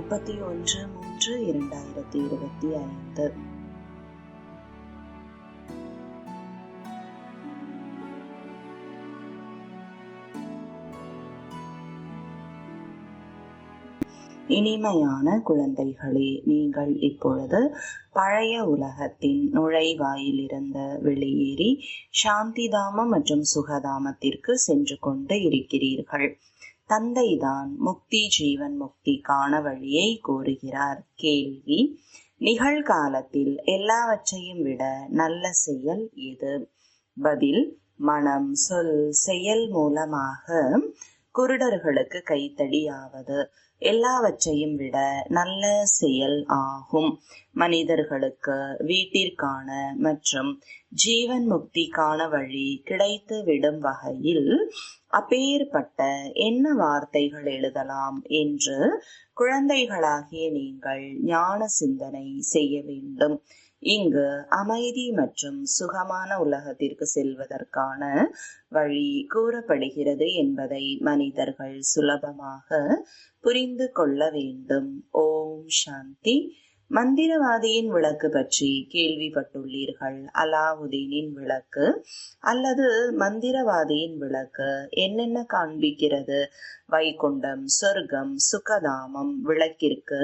முப்பத்தி ஒன்று மூன்று இரண்டாயிரத்தி இருபத்தி ஐந்து. இனிமையான குழந்தைகளே நீங்கள் இப்பொழுது பழைய உலகத்தின் நுழைவாயிலிருந்து வெளியேறி சாந்திதாமம் மற்றும் சுகதாமத்திற்கு சென்று கொண்டு இருக்கிறீர்கள். தந்தைதான் முக்தி ஜீவன் முக்தி காண வழியை கோருகிறார். கேள்வி நிகழ்காலத்தில் எல்லாவற்றையும் விட நல்ல செயல் எது? பதில் மனம் சொல் செயல் மூலமாக குருடர்களுக்கு கைத்தடியாவது. எல்லாவற்றையும் விட நல்ல செயல் ஆகும். மனிதர்களுக்கு வீட்டிற்கான மற்றும் ஜீவன் முக்திக்கான வழி கிடைத்து விடும் வகையில் அப்பேற்பட்ட என்ன வார்த்தைகள் எழுதலாம் என்று குழந்தைகளாகிய நீங்கள் ஞான சிந்தனை செய்ய வேண்டும். இங்கு அமைதி மற்றும் சுகமான உலகத்திற்கு செல்வதற்கான வழி கூறப்படுகிறது என்பதை மனிதர்கள் சுலபமாக புரிந்து கொள்ள வேண்டும். ஓம் சாந்தி. மந்திரவாதியின் விளக்கு பற்றி கேள்விப்பட்டுள்ளீர்கள். அலாவுதீனின் விளக்கு அல்லது மந்திரவாதியின் விளக்கு என்னென்ன காண்பிக்கிறது? வைகுண்டம் சொர்க்கம் சுகதாமம் விளக்கிற்கு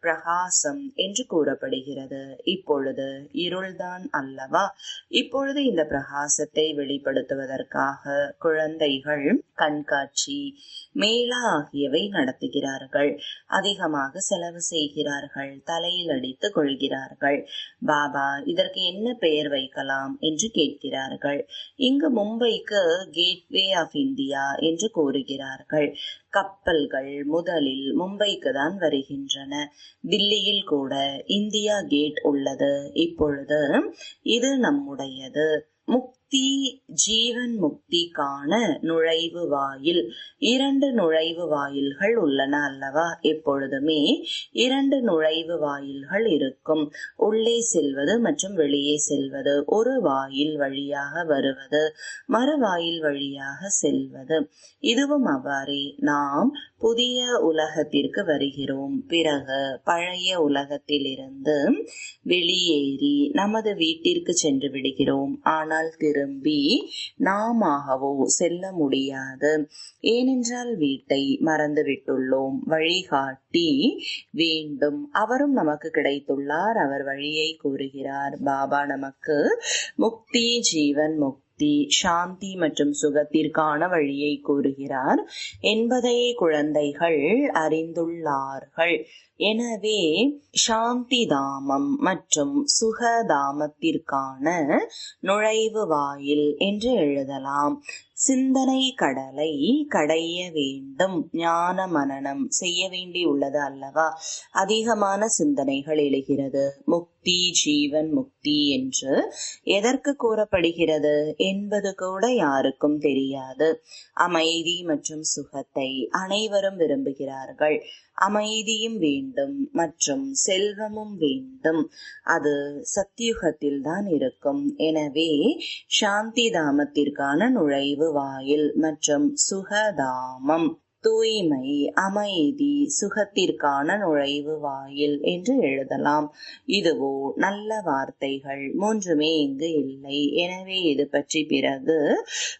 பிரகாசம் என்று கூறப்படுகிறது. இப்பொழுது இருள்தான் அல்லவா? இப்பொழுது இந்த பிரகாசத்தை வெளிப்படுத்துவதற்காக குழந்தைகள் கண்காட்சி மேளா ஆகியவை நடத்துகிறார்கள். அதிகமாக செலவு செய்கிறார்கள். தலையில் தலையில் அடித்து கொள்கிறார்கள் பாபா இதற்கு என்ன பெயர் வைக்கலாம் என்று கேட்கிறார்கள். இங்கு மும்பைக்கு கேட்வே ஆஃப் இந்தியா என்று கூறுகிறார்கள். கப்பல்கள் முதலில் மும்பைக்கு தான் வருகின்றன. தில்லியில் கூட இந்தியா கேட் உள்ளது. இப்பொழுது இது நம்முடையது. முக்தி ஜீவன் முக்திக்கான நுழைவு வாயில். இரண்டு நுழைவு வாயில்கள் உள்ளன அல்லவா? எப்பொழுதுமே இரண்டு நுழைவு வாயில்கள் இருக்கும். உள்ளே செல்வது மற்றும் வெளியே செல்வது. ஒரு வாயில் வழியாக வருவது மறு வாயில் வழியாக செல்வது. இதுவும் அவ்வாறே. நாம் புதிய உலகத்திற்கு வருகிறோம். பிறகு பழைய உலகத்திலிருந்து வெளியேறி நமது வீட்டிற்கு சென்று விடுகிறோம். ஆனால் திரும்பி நாமாகவோ செல்ல முடியாது. ஏனென்றால் வீட்டை மறந்துவிட்டுள்ளோம். வழிகாட்டி வேண்டும். அவரும் நமக்கு கிடைத்துள்ளார். அவர் வழியை கூறுகிறார். பாபா நமக்கு முக்தி ஜீவன் முக்தி சாந்தி மற்றும் சுகத்திற்கான வழியை கூறுகிறார். என்பதை குழந்தைகள் அறிந்துள்ளார்கள். எனவே சாந்தி தாமம் மற்றும் சுகதாமத்திற்கான நுழைவு வாயில் என்று எழுதலாம். சிந்தனை கடலை கடைய வேண்டும். ஞான மனனம் செய்ய வேண்டியுள்ளது அல்லவா? அதிகமான சிந்தனைகள் எழுகிறது. முக்தி ஜீவன் முக்தி என்று எதற்கு கூறப்படுகிறது? என்பது கூட யாருக்கும் தெரியாது. அமைதி மற்றும் சுகத்தை அனைவரும் விரும்புகிறார்கள். அமைதியும் வேண்டும். மற்றும் செல்வமும் வேண்டும். அது சத்தியுகத்தில் தான் இருக்கும். எனவே சாந்தி தாமத்திற்கான நுழைவு வாயில் மற்றும் சுகதாமம். தூய்மை அமைதி சுகத்திற்கான நுழைவு வாயில் என்று எழுதலாம். இதுவோ நல்ல வார்த்தைகள் மூன்றுமே இங்கு இல்லை. எனவே இது பற்றி பிறகு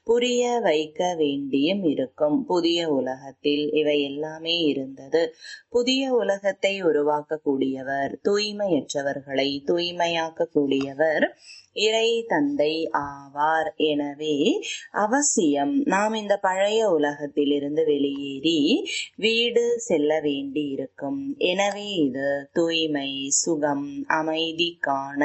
புரிய வைக்க வேண்டியும் இருக்கும். புதிய உலகத்தில் இவை எல்லாமே இருந்தது. புதிய உலகத்தை உருவாக்கக்கூடியவர் தூய்மையற்றவர்களை தூய்மையாக்கக்கூடியவர் இறை தந்தை ஆவார். எனவே அவசியம் நாம் இந்த பழைய உலகத்திலிருந்து வெளியேறி வீடு செல்ல வேண்டி இருக்கும் எனவே இது தூய்மை சுகம் அமைதிக்கான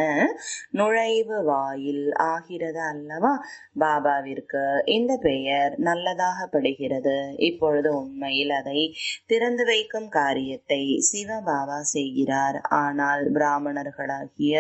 நுழைவு வாயில் ஆகிறது அல்லவா? பாபாவிற்கு இந்த பெயர் நல்லதாக படுகிறது. இப்பொழுது உண்மையில் அதை திறந்து வைக்கும் காரியத்தை சிவபாபா செய்கிறார். ஆனால் பிராமணர்களாகிய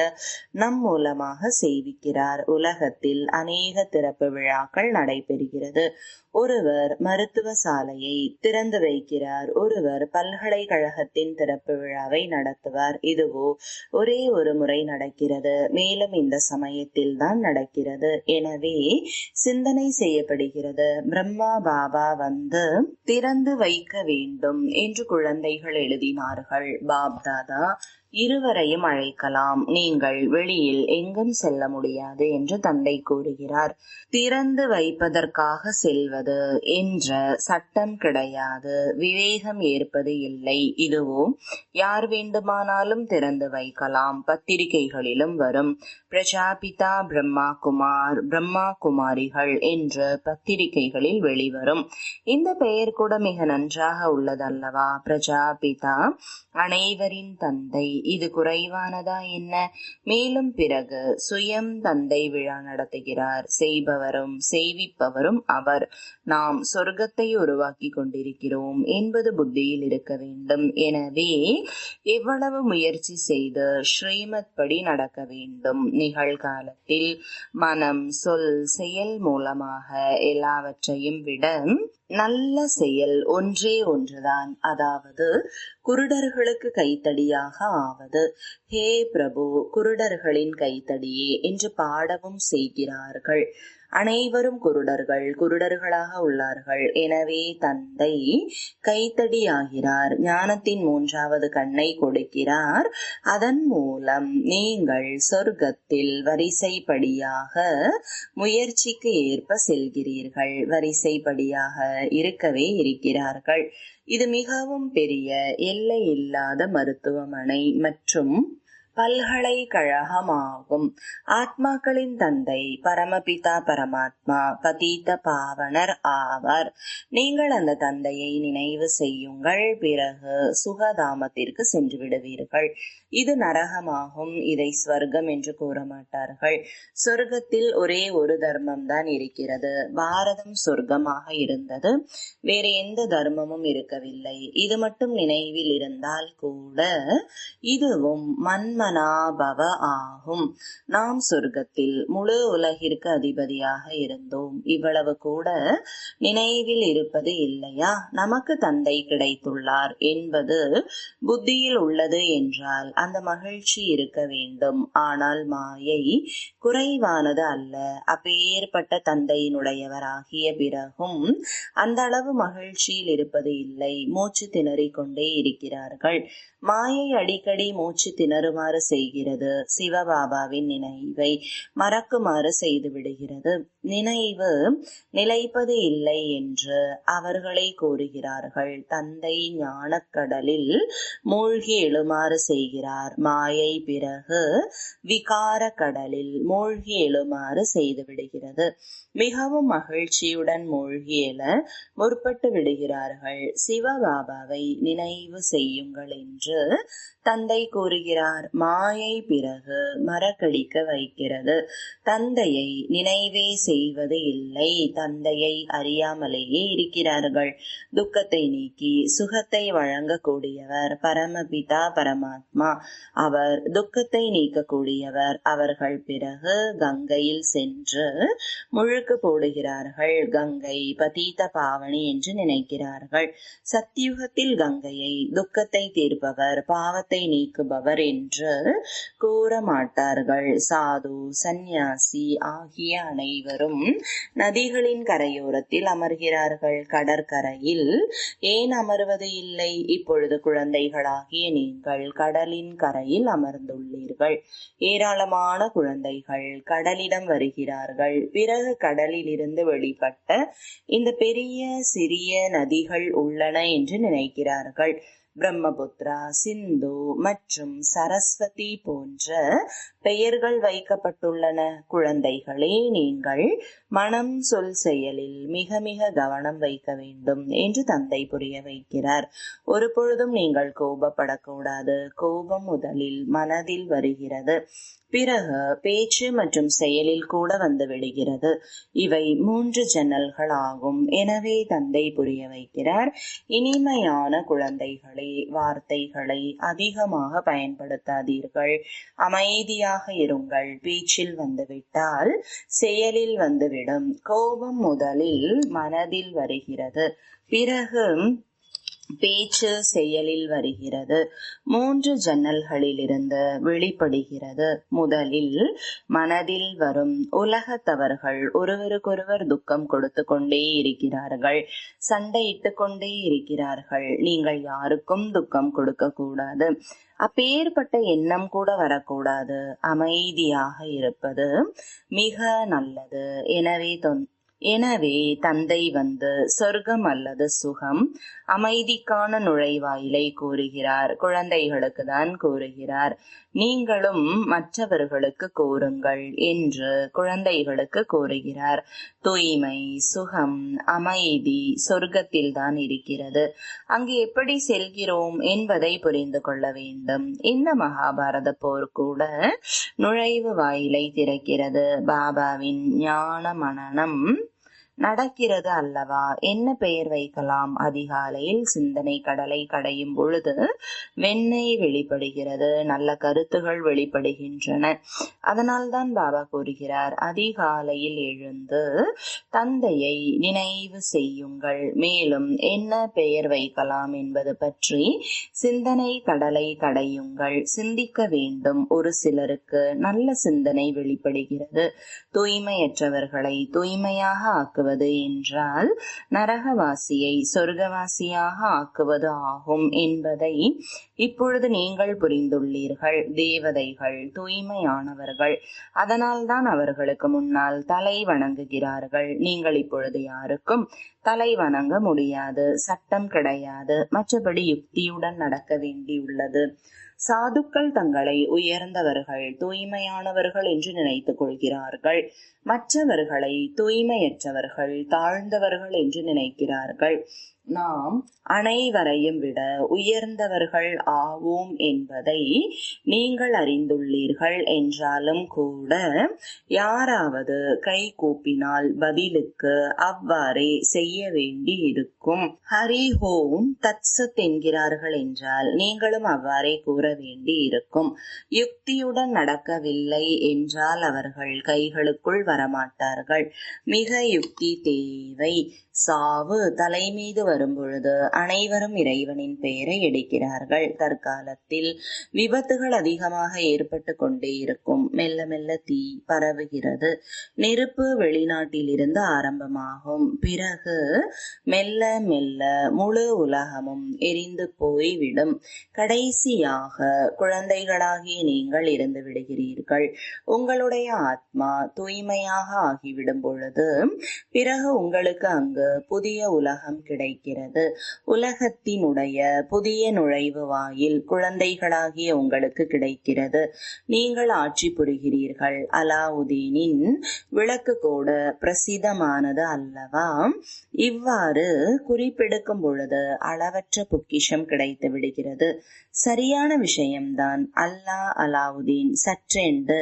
நம் மூலமாக செய்ய செய்விக்கிறார். உலகத்தில் அநேக திறப்பு விழாக்கள் நடைபெறுகிறது. ஒருவர் மருத்துவ சாலையை திறந்து வைக்கிறார். ஒருவர் பல்கலைக்கழகத்தின் திறப்பு விழாவை நடத்துவார். இதுவோ ஒரே ஒரு முறை நடக்கிறது. மேலும் இந்த சமயத்தில் தான் நடக்கிறது. எனவே சிந்தனை செய்யப்படுகிறது. பிரம்மா பாபா வந்து திறந்து வைக்க வேண்டும் என்று குழந்தைகள் எழுதினார்கள். பாப்தாதா இருவரையும் அழைக்கலாம். நீங்கள் வெளியில் எங்கும் செல்ல முடியாது என்று தந்தை கூறுகிறார். திறந்து வைப்பதற்காக செல்வது என்ற சட்டம் கிடையாது. விவேகம் ஏற்பது இல்லை. இதுவோ யார் வேண்டுமானாலும் திறந்து வைக்கலாம். பத்திரிகைகளிலும் வரும். பிரஜாபிதா பிரம்மா குமார் பிரம்மா குமாரிகள் என்று பத்திரிகைகளில் வெளிவரும். இந்த பெயர் கூட மிக நன்றாக உள்ளதல்லவா? பிரஜாபிதா அனைவரின் தந்தை இது குறைவானதா என்ன? மேலும் பிறகு சுயம் தந்தை விழா நடத்துகிறார். செய்பவரும் செய்விப்பவரும் அவர். நாம் சொர்க்கத்தை உருவாக்கி கொண்டிருக்கிறோம் என்பது புத்தியில் இருக்க வேண்டும். எனவே எவ்வளவு முயற்சி செய்து ஸ்ரீமத் படி நடக்க வேண்டும்? நிகழ்காலத்தில் மனம் சொல் செயல் மூலமாக எல்லாவற்றையும் விட நல்ல செயல் ஒன்றே ஒன்றுதான். அதாவது குருடர்களுக்கு கைத்தடியாக ஆவது. ஹே பிரபு குருடர்களின் கைத்தடியே என்று பாடவும் செய்கிறார்கள். அனைவரும் குருடர்கள் குருடர்களாக உள்ளார்கள். எனவே தந்தை கைத்தடியாகிறார். ஞானத்தின் மூன்றாவது கண்ணை கொடுக்கிறார். அதன் மூலம் நீங்கள் சொர்க்கத்தில் வரிசைப்படியாக முயற்சிக்கு ஏற்ப செல்கிறீர்கள். வரிசைப்படியாக இருக்கவே இருக்கிறார்கள். இது மிகவும் பெரிய எல்லை இல்லாத மருத்துவமனை மற்றும் பல்கலைக்கழகமாகும். ஆத்மாக்களின் தந்தை பரமபிதா பரமாத்மா பதீத பாவனர் ஆவார். நீங்கள் அந்த தந்தையை நினைவு செய்யுங்கள். பிறகு சுகதாமத்திற்கு சென்று விடுவீர்கள். இது நரகமாகும். இதை ஸ்வர்க்கம் என்று கூற மாட்டார்கள் சொர்க்கத்தில் ஒரே ஒரு தர்மம் தான் இருக்கிறது. பாரதம் சொர்க்கமாக இருந்தது. வேறு எந்த தர்மமும் இருக்கவில்லை. இது மட்டும் நினைவில் இருந்தால் கூட இதுவும் மன்மனாபவ ஆகும். நாம் சொர்க்கத்தில் முழு உலகிற்கு அதிபதியாக இருந்தோம். இவ்வளவு கூட நினைவில் இருப்பது இல்லையா? நமக்கு தந்தை கிடைத்துள்ளார் என்பது புத்தியில் உள்ளது என்றால் அந்த மகிழ்ச்சி இருக்க வேண்டும். ஆனால் மாயை குறைவானது அல்ல. அப்பேற்பட்ட தந்தையினுடையவராகிய பிறகும் அந்த அளவு மகிழ்ச்சியில் இருப்பது இல்லை. மூச்சு திணறிக் கொண்டே இருக்கிறார்கள். மாயை அடிக்கடி மூச்சு திணறுமாறு செய்கிறது. சிவபாபாவின் நினைவை மறக்குமாறு செய்து விடுகிறது. நினைவு நிலைப்பது இல்லை என்று அவர்களை கூறுகிறார்கள். தந்தை ஞானக்கடலில் மூழ்கி எழுமாறு செய்கிறார். மாயை பிறகு விகார கடலில் மூழ்கி எழுமாறு செய்து விடுகிறது. மிகவும் மகிழ்ச்சியுடன் மூழ்கி எழ முற்பட்டு விடுகிறார்கள். சிவபாபாவை நினைவு செய்யுங்கள் என்று தந்தை கூறுகிறார் மாயை பிறகு மறக்கடிக்க வைக்கிறது. தந்தையை நினைவே செய்வது இல்லை. தந்தையை அறியாமலேயே இருக்கிறார்கள். துக்கத்தை நீக்கி சுகத்தை வழங்கக்கூடியவர் பரமபிதா பரமாத்மா. அவர் துக்கத்தை நீக்கக்கூடியவர் அவர்கள் பிறகு கங்கையில் சென்று முழுக்கு போடுகிறார்கள். கங்கை பதீத பாவனி என்று நினைக்கிறார்கள். சத்தியுகத்தில் கங்கையை துக்கத்தை தீர்ப்பவர் பாவத்தை நீக்குபவர் என்று கூறமாட்டார்கள். சாது சந்நியாசி ஆகிய அனைவரும் நதிகளின் கரையோரத்தில் அமர்கிறார்கள். கடற்கரையில் ஏன் அமர்வது இல்லை? இப்பொழுது குழந்தைகளாகிய நீங்கள் கடலின் கரையில் அமர்ந்துள்ளீர்கள். ஏராளமான குழந்தைகள் கடலிடம் வருகிறார்கள். பிறகு கடலில் இருந்து வெளிப்பட்ட இந்த பெரிய சிறிய நதிகள் உள்ளன என்று நினைக்கிறார்கள். பிரம்மபுத்ரா சிந்து மற்றும் சரஸ்வதி போன்ற பெயர்கள் வைக்கப்பட்டுள்ளன. குழந்தைகளே நீங்கள் மனம் சொல் செயலில் மிக மிக கவனம் வைக்க வேண்டும் என்று தந்தை புரிய வைக்கிறார். ஒரு பொழுதும் நீங்கள் கோபப்படக்கூடாது. கோபம் முதலில் மனதில் வருகிறது. பிறகு பேச்சு மற்றும் செயலில் கூட வந்து விடுகிறது. இவை மூன்று ஜன்னல்கள் ஆகும் எனவே தந்தை புரிய வைக்கிறார். இனிமையான குழந்தைகளை வார்த்தைகளை அதிகமாக பயன்படுத்தாதீர்கள். அமைதியாக இருங்கள். பேச்சில் வந்துவிட்டால் செயலில் வந்துவிடும் கோபம் முதலில் மனதில் வருகிறது. பிறகு பேச்சு செயலில் வருகிறது. மூன்று ஜன்னல்களிலிருந்து வெளிப்படுகிறது. முதலில் மனதில் வரும் உலகத்தவர்கள் ஒருவருக்கொருவர் துக்கம் கொடுத்து கொண்டே இருக்கிறார்கள். சண்டையிட்டு கொண்டே இருக்கிறார்கள். நீங்கள் யாருக்கும் துக்கம் கொடுக்க கூடாது. அப்பேற்பட்ட எண்ணம் கூட வரக்கூடாது. அமைதியாக இருப்பது மிக நல்லது. எனவே எனவே தந்தை வந்து சொர்க்கம் அல்லது சுகம் அமைதிக்கான நுழைவாயிலை கூறுகிறார். குழந்தைகளுக்கு தான் கூறுகிறார். நீங்களும் மற்றவர்களுக்கு கூறுங்கள் என்று குழந்தைகளுக்கு கூறுகிறார். தூய்மை சுகம் அமைதி சொர்க்கத்தில் தான் இருக்கிறது. அங்கு எப்படி செல்கிறோம் என்பதை புரிந்து கொள்ள வேண்டும். இந்த மகாபாரத போர் கூட நுழைவு வாயிலை திறக்கிறது. பாபாவின் ஞான மனனம் நடக்கிறது அல்லவா? என்ன பெயர் வைக்கலாம்? அதிகாலையில் சிந்தனை கடலை கடையும் பொழுது வெண்ணெய் வெளிப்படுகிறது. நல்ல கருத்துகள் வெளிப்படுகின்றன. அதனால்தான் பாபா கூறுகிறார் அதிகாலையில் எழுந்து தந்தையை நினைவு செய்யுங்கள். மேலும் என்ன பெயர் வைக்கலாம் என்பது பற்றி சிந்தனை கடலை கடையுங்கள். சிந்திக்க வேண்டும். ஒரு சிலருக்கு நல்ல சிந்தனை வெளிப்படுகிறது. தூய்மையற்றவர்களை தூய்மையாக ஆக்குவது ஆக்குவது என்றால் நரகவாசியை சொர்க்கவாசியாக ஆக்குவது ஆகும் என்பதை இப்பொழுது நீங்கள் புரிந்துள்ளீர்கள். தேவதைகள் தூய்மையானவர்கள் அதனால்தான் அவர்களுக்கு முன்னால் தலை வணங்குகிறார்கள். நீங்கள் இப்பொழுது யாருக்கும் தலை வணங்க முடியாது சட்டம் கிடையாது. மற்றபடி யுக்தியுடன் நடக்க வேண்டியுள்ளது. சாதுக்கள் தங்களை உயர்ந்தவர்கள் தூய்மையானவர்கள் என்று நினைத்துக் கொள்கிறார்கள். மற்றவர்களை தூய்மையற்றவர்கள் தாழ்ந்தவர்கள் என்று நினைக்கிறார்கள். நாம் அனைவரையும் விட உயர்ந்தவர்கள் ஆவோம் என்பதை நீங்கள் அறிந்துள்ளீர்கள் என்றாலும் கூட யாராவது கை கூப்பினால் பதிலுக்கு அவ்வாறே செய்ய வேண்டி இருக்கும் ஹரி ஹோம் தத்சத் என்கிறார்கள் என்றால் நீங்களும் அவ்வாறே கூற வேண்டி இருக்கும் யுக்தியுடன் நடக்கவில்லை என்றால் அவர்கள் கைகளுக்குள் வரமாட்டார்கள். மிக யுக்தி தேவை. சாவு தலை மீது வரும்பொழுது அனைவரும் இறைவனின் பெயரை எடுக்கிறார்கள். தற்காலத்தில் விபத்துகள் அதிகமாக ஏற்பட்டு கொண்டே இருக்கும். மெல்ல மெல்ல தீ பரவுகிறது. நெருப்பு வெளிநாட்டில் இருந்து ஆரம்பமாகும். பிறகு மெல்ல மெல்ல முழு உலகமும் எரிந்து போய்விடும். கடைசியாக குழந்தைகளாகிய நீங்கள் இருந்து விடுகிறீர்கள். உங்களுடைய ஆத்மா தூய்மையாக ஆகிவிடும் பொழுது பிறகு உங்களுக்கு அங்கு புதிய உலகம் கிடைக்கிறது. உலகத்தினுடைய புதிய நுழைவு வாயில் குழந்தைகளாகிய உங்களுக்கு கிடைக்கிறது. நீங்கள் ஆட்சி புரிகிறீர்கள். அலாவுதீனின் விளக்கு கூட பிரசித்தமானது அல்லவா? இவ்வாறு குறிப்பெடுக்கும் பொழுது அளவற்ற பொக்கிஷம் கிடைத்து விடுகிறது. சரியான விஷயம்தான். அல்லா அலாவுதீன் சற்றென்று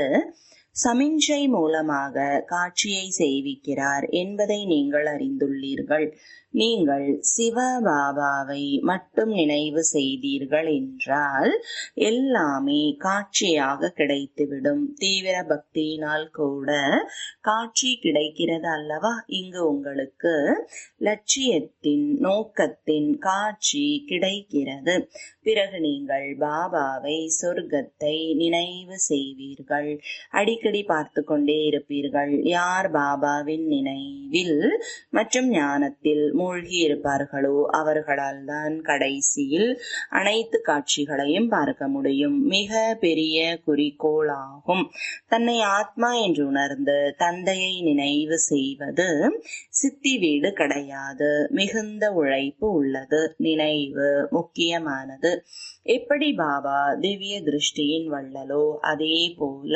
சமிஞ்சை மூலமாக காட்சியை செய்விக்கிறார் என்பதை நீங்கள் அறிந்துள்ளீர்கள். நீங்கள் சிவபாபாவை மட்டும் நினைவு செய்தீர்கள் என்றால் எல்லாமே காட்சியாக கிடைத்துவிடும். தீவிர பக்தியினால் கூட காட்சி கிடைக்கிறது அல்லவா? இங்கு உங்களுக்கு லட்சியத்தின் நோக்கத்தின் காட்சி கிடைக்கிறது. பிறகு நீங்கள் பாபாவை சொர்க்கத்தை நினைவு செய்வீர்கள். அடிக்கடி பார்த்து கொண்டே இருப்பீர்கள். யார் பாபாவின் நினைவில் மற்றும் ஞானத்தில் மூழ்கி இருப்பார்களோ அவர்களால் தான் கடைசியில் அனைத்து காட்சிகளையும் பார்க்க முடியும். மிக பெரிய குறிக்கோளாகும். தன்னை ஆத்மா என்று உணர்ந்து தந்தையை நினைவு செய்வது சித்தி வீடு கிடையாது. மிகுந்த உழைப்பு உள்ளது. நினைவு முக்கியமானது. எப்படி பாபா திவ்ய திருஷ்டியின் வள்ளலோ அதே போல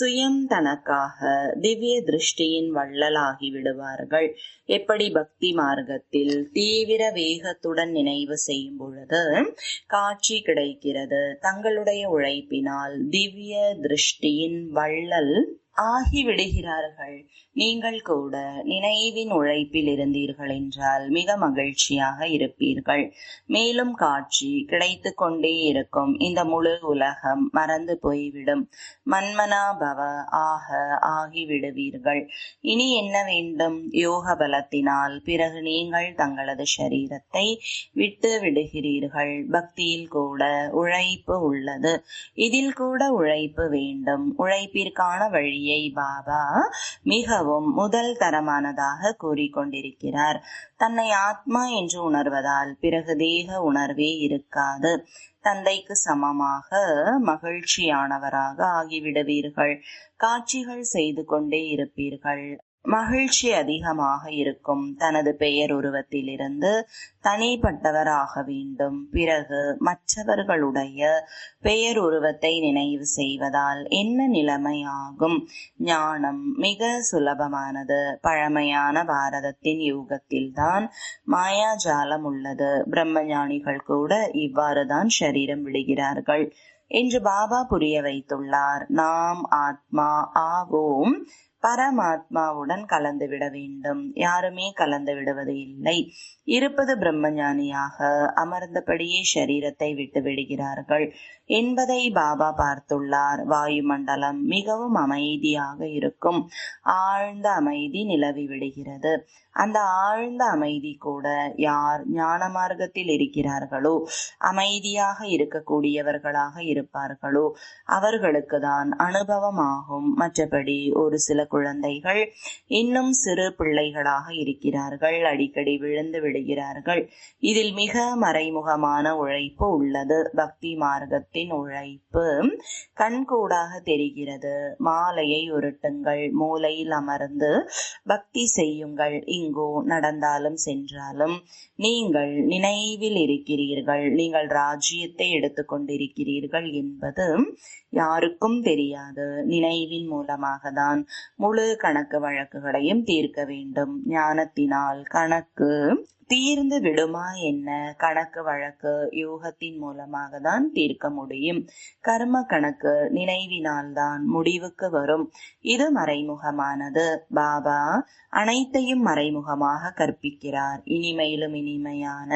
சுயம் தனக்காக திவ்ய திருஷ்டியின் வள்ளலாகி விடுவார்கள். எப்படி பக்தி மார்க்கத்தில் தீவிர வேகத்துடன் நினைவு செய்யும் பொழுது காட்சி கிடைக்கிறது. தங்களுடைய உழைப்பினால் திவ்ய திருஷ்டியின் வள்ளல் ஆகிவிடுகிறார்கள். நீங்கள் கூட நினைவின் உழைப்பில் இருந்தீர்கள் என்றால் மிக மகிழ்ச்சியாக இருப்பீர்கள். மேலும் காட்சி கிடைத்து கொண்டே இருக்கும். இந்த முழு உலகம் மறந்து போய்விடும். மன்மனாபவ ஆக ஆகிவிடுவீர்கள். இனி என்ன வேண்டும்? யோக பலத்தினால் பிறகு நீங்கள் தங்களது சரீரத்தை விட்டு விடுகிறீர்கள். பக்தியில் கூட உழைப்பு உள்ளது. இதில் கூட உழைப்பு வேண்டும். உழைப்பிற்கான வழியை பாபா மிகவும் முதல் தரமானதாக கூறிக்கொண்டிருக்கிறார். தன்னை ஆத்மா என்று உணர்வதால் பிறகு தேக உணர்வே இருக்காது. தந்தைக்கு சமமாக மகிழ்ச்சியானவராக ஆகிவிடுவீர்கள். காட்சிகள் செய்து கொண்டே இருப்பீர்கள். மகிழ்ச்சி அதிகமாக இருக்கும். தனது பெயர் உருவத்திலிருந்து தனிப்பட்டவராக வேண்டும். பிறகு மற்றவர்களுடைய பெயர் உருவத்தை நினைவு செய்வதால் என்ன நிலைமையாகும்? ஞானம் மிக சுலபமானது. பழமையான பாரதத்தின் யூகத்தில்தான் மாயாஜாலம் உள்ளது. பிரம்மஞானிகள் கூட இவ்வாறுதான் சரீரம் விடுகிறார்கள். என்று பாபா புரிய வைத்துள்ளார். நாம் ஆத்மா ஆவோம். பரமாத்மாவுடன் கலந்து விட வேண்டும். யாருமே கலந்து விடுவது இல்லை. இருப்பது பிரம்மஞானியாக அமர்ந்தபடியே சரீரத்தை விட்டு விடுகிறார்கள். என்பதை பாபா பார்த்துள்ளார். வாயுமண்டலம் மிகவும் அமைதியாக இருக்கும். ஆழ்ந்த அமைதி நிலவி விடுகிறது. அந்த ஆழ்ந்த அமைதி கூட யார் ஞான மார்க்கத்தில் இருக்கிறார்களோ அமைதியாக இருக்கக்கூடியவர்களாக இருப்பார்களோ அவர்களுக்கு தான் அனுபவமாகும். மற்றபடி ஒரு சில குழந்தைகள் இன்னும் சிறு பிள்ளைகளாக இருக்கிறார்கள். அடிக்கடி விழுந்து விடுகிறார்கள். இதில் மிக மறைமுகமான உழைப்பு உள்ளது. பக்தி மார்க்கத்தின் உழைப்பு கண்கூடாக தெரிகிறது. மாலையை உருட்டுங்கள் மூலையில் அமர்ந்து பக்தி செய்யுங்கள். இங்கு நடந்தாலும் சென்றாலும் நீங்கள் நினைவில் இருக்கிறீர்கள். நீங்கள் ராஜ்யத்தை எடுத்துக்கொண்டிருக்கிறீர்கள் என்பது யாருக்கும் தெரியாது. நினைவின் மூலமாக தான் முழு கணக்கு வழக்குகளையும் தீர்க்க வேண்டும். ஞானத்தினால் கணக்கு தீர்ந்து விடுமா என்ன? கணக்கு வழக்கு யோகத்தின் மூலமாக தான் தீர்க்க முடியும். கர்ம கணக்கு நினைவினால் தான் முடிவுக்கு வரும். இது மறைமுகமானது. பாபா அனைத்தையும் மறைமுகமாக கற்பிக்கிறார். இனிமையிலும் இனிமையான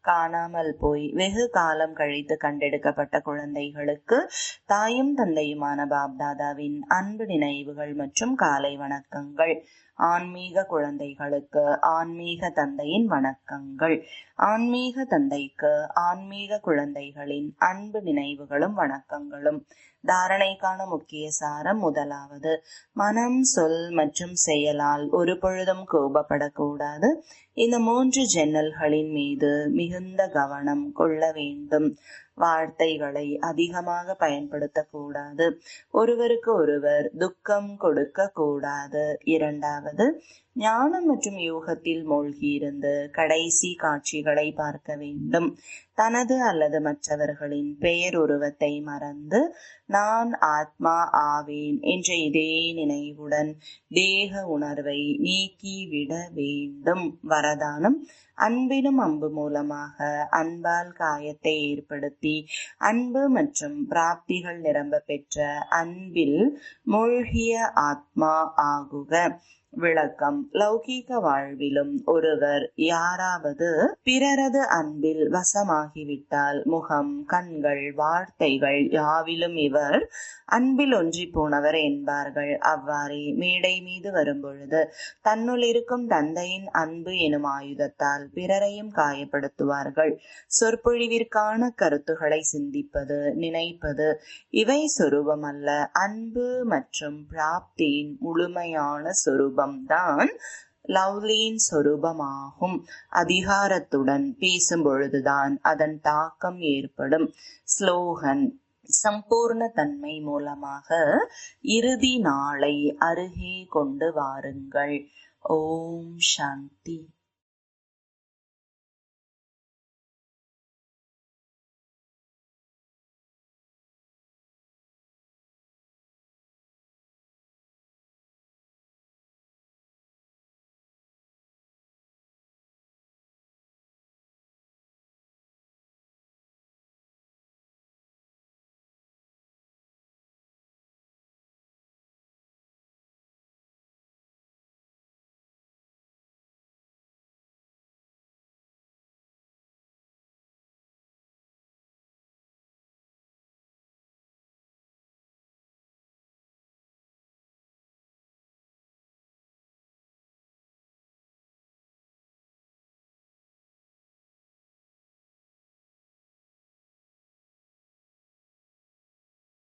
காணாமல் போய் வெகு காலம் கழித்து கண்டெடுக்கப்பட்ட குழந்தைகளுக்கு தாயும் தந்தையுமான பாப்தாதாவின் அன்பு நினைவுகள் மற்றும் காலை வணக்கங்கள். ஆன்மீக குழந்தைகளுக்கு ஆன்மீக தந்தையின் வணக்கங்கள். ஆன்மீக தந்தைக்கு ஆன்மீக குழந்தைகளின் அன்பு நினைவுகளும் வணக்கங்களும். தாரணைக்கான முக்கிய சாரம் முதலாவது மனம் சொல் மற்றும் செயலால் ஒரு பொழுதும் கோபப்படக்கூடாது. இந்த மூன்று ஜன்னல்களின் மீது மிகுந்த கவனம் கொள்ள வேண்டும். வார்த்தைகளை அதிகமாக பயன்படுத்தக்கூடாது. ஒருவருக்கு ஒருவர் துக்கம் கொடுக்க கூடாது இரண்டாவது ஞானம் மற்றும் யோகத்தில் மூழ்கியிருந்து கடைசி காட்சிகளை பார்க்க வேண்டும். தனது அல்லது மற்றவர்களின் பெயர் உருவத்தை மறந்து நான் ஆத்மா ஆவேன் என்ற இதே நினைவுடன் தேக உணர்வை நீக்கிவிட வேண்டும். வரதானம் அன்பினும் அம்பு மூலமாக அன்பால் காயத்தை ஏற்படுத்தி அன்பு மற்றும் பிராப்திகள் நிரம்ப பெற்ற அன்பில் மூழ்கிய ஆத்மா ஆகுக. விளக்கம். லௌகீக வாழ்விலும் ஒருவர் யாராவது பிறரது அன்பில் வசமாகிவிட்டால் முகம் கண்கள் வார்த்தைகள் யாவிலும் இவர் அன்பில் ஒன்றி போனவர் என்பார்கள். அவ்வாறே மேடை மீது வரும்பொழுது தன்னுள் இருக்கும் தந்தையின் அன்பு எனும் ஆயுதத்தால் பிறரையும் காயப்படுத்துவார்கள். சொற்பொழிவிற்கான கருத்துகளை சிந்திப்பது நினைப்பது இவை சொரூபம் அல்ல அன்பு மற்றும் பிராப்தியின் முழுமையான சொரூபம். சொரூபம்தான் லவ்லியின் சொரூபமாகும். அதிகாரத்துடன் பேசும் பொழுதுதான் அதன் தாக்கம் ஏற்படும். ஸ்லோகன் சம்பூர்ண தன்மை மூலமாக இறுதி நாளை அருகே கொண்டு வாருங்கள். ஓம் சாந்தி.